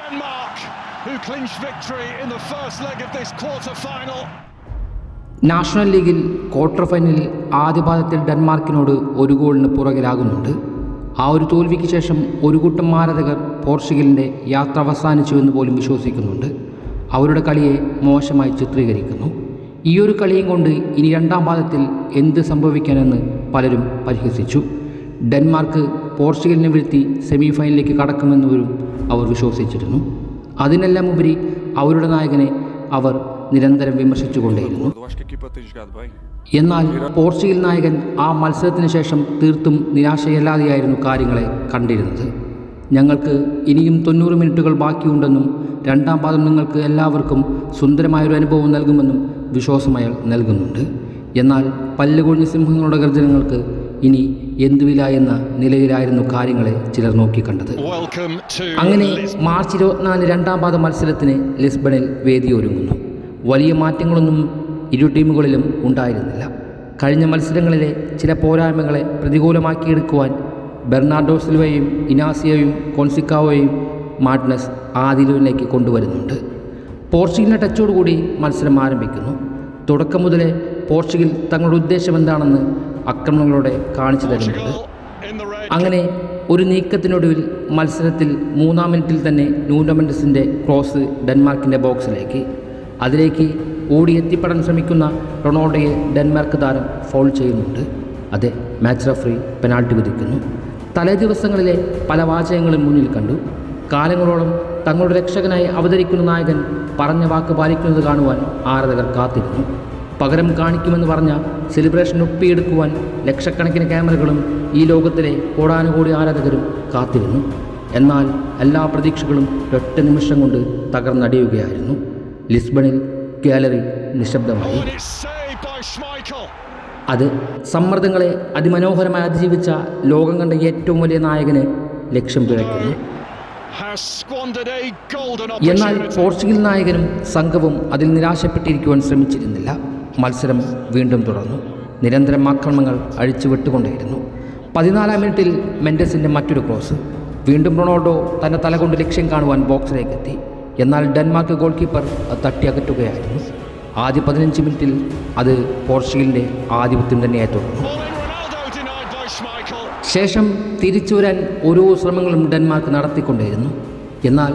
Denmark, who clinched victory in the first leg of this quarter final. National ലീഗിൽ quarter ഫൈനലിൽ ആദ്യപാദത്തിൽ ഡെൻമാർക്കിനോട് ഒരു ഗോളിന് പുറകിലാകുന്നുണ്ട്. ആ ഒരു തോൽവിക്ക് ശേഷം ഒരു കൂട്ടം ആരാധകർ പോർച്ചുഗലിന്റെ യാത്ര അവസാനിച്ചു എന്ന് പോലും വിശ്വസിക്കുന്നുണ്ട്. അവരുടെ കളിയെ മോശമായി ചിത്രീകരിക്കുന്നു. ഈ ഒരു കളിയും കൊണ്ട് ഇനി രണ്ടാം പാദത്തിൽ എന്ത് സംഭവിക്കാനെന്ന് പലരും പരിഹസിച്ചു. ഡെൻമാർക്ക് പോർച്ചുഗലിനെ വീഴ്ത്തി സെമി ഫൈനലിലേക്ക് കടക്കുമെന്നവരും അവർ വിശ്വസിച്ചിരുന്നു. അതിനെല്ലാം ഉപരി അവരുടെ നായകനെ അവർ നിരന്തരം വിമർശിച്ചുകൊണ്ടേയിരുന്നു. എന്നാൽ പോർച്ചുഗൽ നായകൻ ആ മത്സരത്തിന് ശേഷം തീർത്തും നിരാശയല്ലാതെയായിരുന്നു കാര്യങ്ങളെ കണ്ടിരുന്നത്. ഞങ്ങൾക്ക് ഇനിയും തൊണ്ണൂറ് മിനിറ്റുകൾ ബാക്കിയുണ്ടെന്നും രണ്ടാം പാദം നിങ്ങൾക്ക് എല്ലാവർക്കും സുന്ദരമായൊരു അനുഭവം നൽകുമെന്നും വിശ്വാസം നൽകുന്നുണ്ട്. എന്നാൽ പല്ലുകൊഴിഞ്ഞ സിംഹങ്ങളുടെ ഗർജനങ്ങൾക്ക് ഇനി എന്തുവില എന്ന നിലയിലായിരുന്നു കാര്യങ്ങളെ ചിലർ നോക്കിക്കണ്ടത് അങ്ങനെ മാർച്ച് ഇരുപത്തിനാല് രണ്ടാം പാദ മത്സരത്തിന് ലിസ്ബണിൽ വേദിയൊരുങ്ങുന്നു വലിയ മാറ്റങ്ങളൊന്നും ഇരു ടീമുകളിലും ഉണ്ടായിരുന്നില്ല. കഴിഞ്ഞ മത്സരങ്ങളിലെ ചില പോരായ്മകളെ പ്രതികൂലമാക്കിയെടുക്കുവാൻ ബെർണാർഡോ സിൽവയും ഇനാസിയയും കോൺസിക്കാവോയും മാഡ്നസ് ആദിലുവിലേക്ക് കൊണ്ടുവരുന്നുണ്ട്. പോർച്ചുഗലിന്റെ ടച്ചോടുകൂടി മത്സരം ആരംഭിക്കുന്നു. തുടക്കം മുതലേ പോർച്ചുഗൽ തങ്ങളുടെ ഉദ്ദേശം എന്താണെന്ന് ആക്രമണങ്ങളോടെ കാണിച്ചു തരുന്നുണ്ട്. അങ്ങനെ ഒരു നീക്കത്തിനൊടുവിൽ മത്സരത്തിൽ മൂന്നാം മിനിറ്റിൽ തന്നെ ന്യൂനമെൻഡസിന്റെ ക്രോസ് ഡെൻമാർക്കിന്റെ ബോക്സിലേക്ക്. അതിലേക്ക് ഓടി എത്തിപ്പെടാൻ ശ്രമിക്കുന്ന റൊണാൾഡോയെ ഡെൻമാർക്ക് താരം ഫോൾ ചെയ്യുന്നുണ്ട്. അതെ മാച്ച് റഫറി പെനാൾട്ടി വിധിക്കുന്നു. തലേ ദിവസങ്ങളിലെ പല വാചകങ്ങളും മുന്നിൽ കണ്ടു. കാലങ്ങളോളം തങ്ങളുടെ രക്ഷകനായി അവതരിക്കുന്ന നായകൻ പറഞ്ഞ വാക്ക് പാലിക്കുന്നത് കാണുവാൻ ആരാധകർ കാത്തിരുന്നു. പകരം കാണിക്കുമെന്ന് പറഞ്ഞ സെലിബ്രേഷൻ ഒപ്പിയെടുക്കുവാൻ ലക്ഷക്കണക്കിന് ക്യാമറകളും ഈ ലോകത്തിലെ കോടാനുകോടി ആരാധകരും കാത്തിരുന്നു എന്നാൽ എല്ലാ പ്രതീക്ഷകളും ഒറ്റ നിമിഷം കൊണ്ട് തകർന്നടിയുകയായിരുന്നു ലിസ്ബണിൽ ഗാലറി നിശബ്ദമായി. അത് സമ്മർദ്ദങ്ങളെ അതിമനോഹരമായി അതിജീവിച്ച ലോകം കണ്ട ഏറ്റവും വലിയ നായകന് ലക്ഷ്യം പിഴയ്ക്കുന്നു എന്നാൽ. പോർച്ചുഗൽ നായകനും സംഘവും അതിൽ നിരാശപ്പെട്ടിരിക്കുവാൻ ശ്രമിച്ചിരുന്നില്ല മത്സരം വീണ്ടും തുടർന്നു. നിരന്തരം ആക്രമണങ്ങൾ അഴിച്ചുവിട്ടുകൊണ്ടേയിരുന്നു. പതിനാലാം മിനിറ്റിൽ മെൻഡസിന്റെ മറ്റൊരു ക്രോസ്. വീണ്ടും റൊണാൾഡോ തന്റെ തലകൊണ്ട് ലക്ഷ്യം കാണുവാൻ ബോക്സിലേക്ക് എത്തി എന്നാൽ ഡെൻമാർക്ക് ഗോൾ കീപ്പർ തട്ടിയകറ്റുകയായിരുന്നു. ആദ്യ പതിനഞ്ച് മിനിറ്റിൽ അത് പോർച്ചുഗലിന്റെ ആധിപത്യം തന്നെയായി തുടർന്നു. ശേഷം തിരിച്ചു വരാൻ ഓരോ ശ്രമങ്ങളും ഡെൻമാർക്ക് നടത്തിക്കൊണ്ടിരുന്നു എന്നാൽ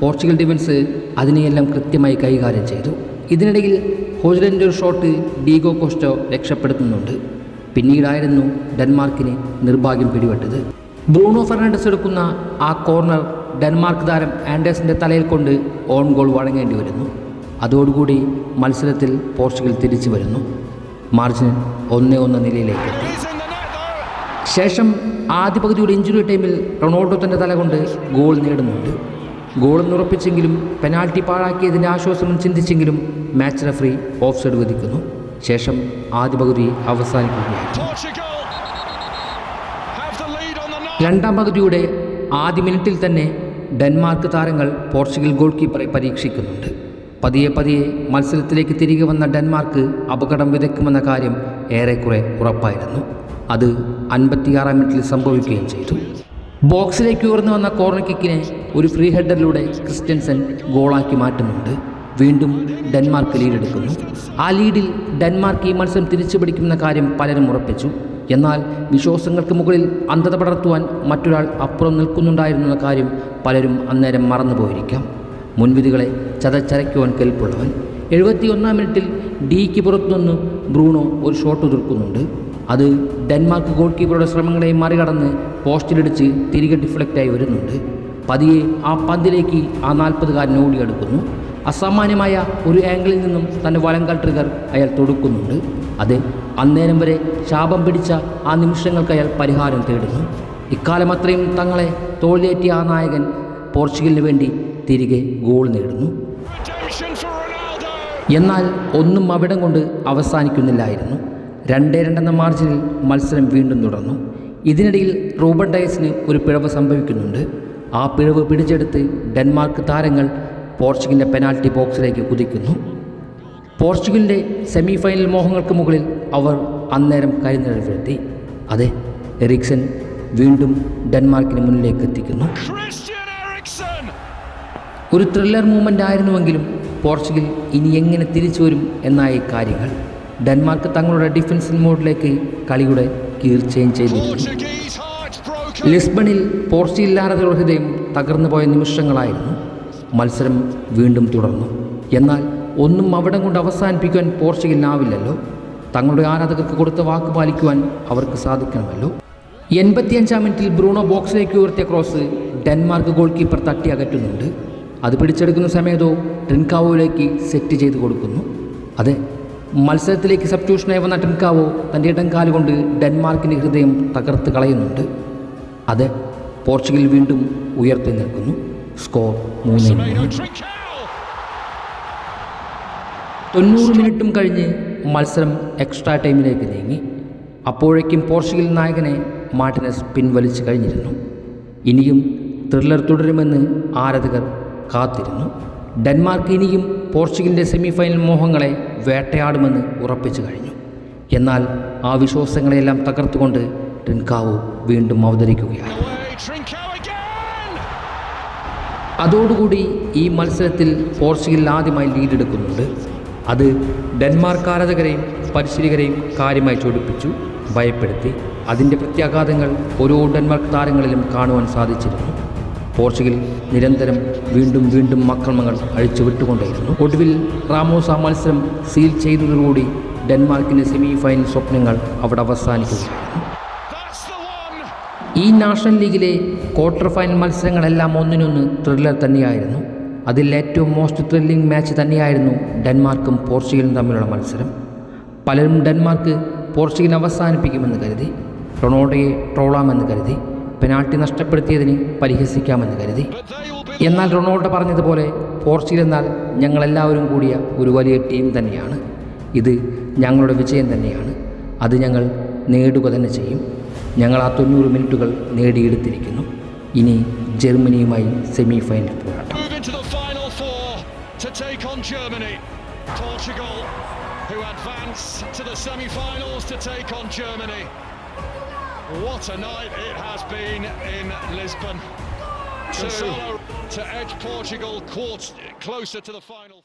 പോർച്ചുഗൽ ഡിഫൻസ് അതിനെയെല്ലാം കൃത്യമായി കൈകാര്യം ചെയ്തു. ഇതിനിടയിൽ ഹോജ്ലന്റെ ഒരു ഷോട്ട് ഡീഗോ കോസ്റ്റോ രക്ഷപ്പെടുത്തുന്നുണ്ട്. പിന്നീടായിരുന്നു ഡെൻമാർക്കിന് നിർഭാഗ്യം പിടിപെട്ടത്. ബ്രൂണോ ഫെർണാണ്ടസ് എടുക്കുന്ന ആ കോർണർ ഡെൻമാർക്ക് താരം ആൻഡേഴ്സിന്റെ തലയിൽ കൊണ്ട് ഓൺ ഗോൾ വഴങ്ങേണ്ടി വരുന്നു. അതോടുകൂടി മത്സരത്തിൽ പോർച്ചുഗൽ തിരിച്ചു വരുന്നു. മാർജിൻ ഒന്നേ ഒന്ന് നിലയിലേക്ക് എത്തി. ശേഷം ആദ്യ പകുതിയുടെ ഇഞ്ചുറി ടൈമിൽ റൊണാൾഡോ തന്റെ തല കൊണ്ട് ഗോൾ നേടുന്നുണ്ട്. ഗോൾ ഉറപ്പിച്ചെങ്കിലും പെനാൽറ്റി പാഴാക്കിയതിന്റെ ആശ്വാസം ചിന്തിച്ചെങ്കിലും മാച്ച് റഫറി ഓഫ് സൈഡ് വിധിക്കുന്നു. ശേഷം ആദ്യ പകുതി അവസാനിക്കുകയായിരുന്നു. രണ്ടാം പകുതിയുടെ ആദ്യ മിനിറ്റിൽ തന്നെ ഡെൻമാർക്ക് താരങ്ങൾ പോർച്ചുഗൽ ഗോൾ കീപ്പറെ പരീക്ഷിക്കുന്നുണ്ട്. പതിയെ പതിയെ മത്സരത്തിലേക്ക് തിരികെ വന്ന ഡെൻമാർക്ക് അപകടം വിതയ്ക്കുമെന്ന കാര്യം ഏറെക്കുറെ ഉറപ്പായിരുന്നു. അത് അൻപത്തിയാറാം മിനിറ്റിൽ സംഭവിക്കുകയും ചെയ്തു. ബോക്സിലേക്ക് ഉയർന്നു വന്ന കോർണർ കിക്കിനെ ഒരു ഫ്രീ ഹെഡറിലൂടെ ക്രിസ്ത്യൻസൻ ഗോളാക്കി മാറ്റുന്നുണ്ട്. വീണ്ടും ഡെൻമാർക്ക് ലീഡെടുക്കുന്നു ആ ലീഡിൽ ഡെൻമാർക്ക് ഈ മത്സരം തിരിച്ചു പിടിക്കുമെന്ന കാര്യം പലരും ഉറപ്പിച്ചു. എന്നാൽ വിശ്വാസങ്ങൾക്ക് മുകളിൽ അന്ധത പടർത്തുവാൻ മറ്റൊരാൾ അപ്പുറം നിൽക്കുന്നുണ്ടായിരുന്നു എന്ന കാര്യം പലരും അന്നേരം മറന്നുപോയിരിക്കാം. മുൻവിധികളെ ചതച്ചരയ്ക്കുവാൻ കെൽപ്പുള്ളവൻ. എഴുപത്തിയൊന്നാം മിനിറ്റിൽ ഡിക്ക് പുറത്തുനിന്ന് ബ്രൂണോ ഒരു ഷോട്ട് ഉതിർക്കുന്നുണ്ട് അത് ഡെൻമാർക്ക് ഗോൾ കീപ്പറുടെ ശ്രമങ്ങളെ മറികടന്ന് പോസ്റ്റിലിടിച്ച് തിരികെ ഡിഫ്ലക്റ്റായി വരുന്നുണ്ട്. പതിയെ ആ പന്തിലേക്ക് ആ നാൽപ്പതുകാരൻ ഓടിയെടുക്കുന്നു. അസാമാന്യമായ ഒരു ആംഗിളിൽ നിന്നും തന്റെ വലങ്കാൽ ട്രിഗർ അയാൾ തൊടുക്കുന്നുണ്ട്. അത് അന്നേരം വരെ ശാപം പിടിച്ച ആ നിമിഷങ്ങൾക്ക് അയാൾ പരിഹാരം തേടുന്നു. ഇക്കാലം അത്രയും തങ്ങളെ തോളിലേറ്റിയ ആ നായകൻ പോർച്ചുഗലിന് വേണ്ടി തിരികെ ഗോൾ നേടുന്നു. എന്നാൽ ഒന്നും അവിടം കൊണ്ട് അവസാനിക്കുന്നില്ലായിരുന്നു. രണ്ടേ രണ്ടെന്ന മാർജിനിൽ മത്സരം വീണ്ടും തുടർന്നു. ഇതിനിടയിൽ റൂബൻ ഡയസിന് ഒരു പിഴവ് സംഭവിക്കുന്നുണ്ട്. ആ പിഴവ് പിടിച്ചെടുത്ത് ഡെൻമാർക്ക് താരങ്ങൾ പോർച്ചുഗലിന്റെ പെനാൽറ്റി ബോക്സിലേക്ക് കുതിക്കുന്നു. പോർച്ചുഗലിന്റെ സെമി ഫൈനൽ മോഹങ്ങൾക്ക് മുകളിൽ അവർ അന്നേരം കരിനിഴൽ വീഴ്ത്തി അതെ എറിക്സൺ വീണ്ടും ഡെൻമാർക്കിന് മുന്നിലേക്ക് എത്തിക്കുന്നു. ഒരു ത്രില്ലർ മൂവ്മെന്റ് ആയിരുന്നുവെങ്കിലും പോർച്ചുഗൽ ഇനി എങ്ങനെ തിരിച്ചു വരും എന്നായി കാര്യങ്ങൾ. ഡെൻമാർക്ക് തങ്ങളുടെ ഡിഫൻസിൽ മോഡിലേക്ക് കളിയുടെ ചേഞ്ച് ചെയ്തിരുന്നു. ലിസ്ബണിൽ ആരാധകരുടെ ഹൃദയം തകർന്നു പോയ നിമിഷങ്ങളായിരുന്നു. മത്സരം വീണ്ടും തുടർന്നു. എന്നാൽ ഒന്നും അവിടം കൊണ്ട് അവസാനിപ്പിക്കുവാൻ പോർച്ചുഗലിനാവില്ലല്ലോ തങ്ങളുടെ ആരാധകർക്ക് കൊടുത്ത വാക്ക് പാലിക്കുവാൻ അവർക്ക് സാധിക്കണമല്ലോ. എൺപത്തിയഞ്ചാം മിനിറ്റിൽ ബ്രൂണോ ബോക്സിലേക്ക് ഉയർത്തിയ ക്രോസ് ഡെൻമാർക്ക് ഗോൾ കീപ്പർ തട്ടി അകറ്റുന്നുണ്ട്. അത് പിടിച്ചെടുക്കുന്ന സമയത്തോ ട്രിൻകാവോയിലേക്ക് സെറ്റ് ചെയ്ത് കൊടുക്കുന്നു. അതെ മത്സരത്തിലേക്ക് സബ്സ്റ്റിറ്റ്യൂഷനായി വന്ന ടെൻകാവോ തന്റെ ഇടം കാലുകൊണ്ട് ഡെൻമാർക്കിന്റെ ഹൃദയം തകർത്ത് കളയുന്നുണ്ട്. അത് പോർച്ചുഗൽ വീണ്ടും ഉയർത്തി നിൽക്കുന്നു. സ്കോർ മൂന്ന്. തൊണ്ണൂറ് മിനിറ്റും കഴിഞ്ഞ് മത്സരം എക്സ്ട്രാ ടൈമിലേക്ക് നീങ്ങി. അപ്പോഴേക്കും പോർച്ചുഗൽ നായകനെ മാർട്ടിനസ് പിൻവലിച്ചു കഴിഞ്ഞിരുന്നു. ഇനിയും ത്രില്ലർ തുടരുമെന്ന് ആരാധകർ കാത്തിരുന്നു. ഡെൻമാർക്ക് ഇനിയും പോർച്ചുഗലിന്റെ സെമിഫൈനൽ മോഹങ്ങളെ വേട്ടയാടുമെന്ന് ഉറപ്പിച്ചു കഴിഞ്ഞു. എന്നാൽ ആ വിശ്വാസങ്ങളെല്ലാം തകർത്തുകൊണ്ട് ട്രിൻകാവു വീണ്ടും അവതരിക്കുകയാണ്. അതോടുകൂടി ഈ മത്സരത്തിൽ പോർച്ചുഗൽ ആദ്യമായി ലീഡെടുക്കുന്നുണ്ട് അത് ഡെൻമാർക്ക് ആരാധകരെയും പരിശീലകരെയും കാര്യമായി ചൊടിപ്പിച്ചു ഭയപ്പെടുത്തി. അതിന്റെ പ്രത്യാഘാതങ്ങൾ ഓരോ ഡെൻമാർക്ക് താരങ്ങളിലും കാണുവാൻ സാധിച്ചിരുന്നു. പോർച്ചുഗൽ നിരന്തരം വീണ്ടും വീണ്ടും ആക്രമണങ്ങൾ അഴിച്ചു വിട്ടുകൊണ്ടേയിരുന്നു. ഒടുവിൽ റാമോസ് ആ മത്സരം സീൽ ചെയ്തതോടുകൂടി ഡെൻമാർക്കിന്റെ സെമി ഫൈനൽ സ്വപ്നങ്ങൾ അവിടെ one. ഈ നാഷണൽ ലീഗിലെ ക്വാർട്ടർ ഫൈനൽ മത്സരങ്ങളെല്ലാം ഒന്നിനൊന്ന് ത്രില്ലർ തന്നെയായിരുന്നു. അതിൽ ഏറ്റവും മോസ്റ്റ് ത്രില്ലിംഗ് മാച്ച് തന്നെയായിരുന്നു ഡെൻമാർക്കും പോർച്ചുഗലും തമ്മിലുള്ള മത്സരം. പലരും ഡെൻമാർക്ക് പോർച്ചുഗൽ അവസാനിപ്പിക്കുമെന്ന് കരുതി റൊണാൾഡോയെ ട്രോളാമെന്ന് കരുതി പെനാൾട്ടി നഷ്ടപ്പെടുത്തിയതിന് പരിഹസിക്കാമെന്ന് കരുതി. എന്നാൽ റൊണാൾഡോ പറഞ്ഞതുപോലെ പോർച്ചുഗൽ എന്നാൽ ഞങ്ങളെല്ലാവരും കൂടിയ ഒരു വലിയ ടീം തന്നെയാണ് ഇത് ഞങ്ങളുടെ വിജയം തന്നെയാണ് അത് ഞങ്ങൾ നേടുക തന്നെ ചെയ്യും ഞങ്ങൾ ആ തൊണ്ണൂറ് മിനിറ്റുകൾ നേടിയെടുത്തിരിക്കുന്നു ഇനി ജർമ്മനിയുമായി സെമി ഫൈനൽ പോരാട്ടം. Portugal, who advance to the semi-finals to take on Germany. What a night it has been in Lisbon. To edge Portugal closer to the final.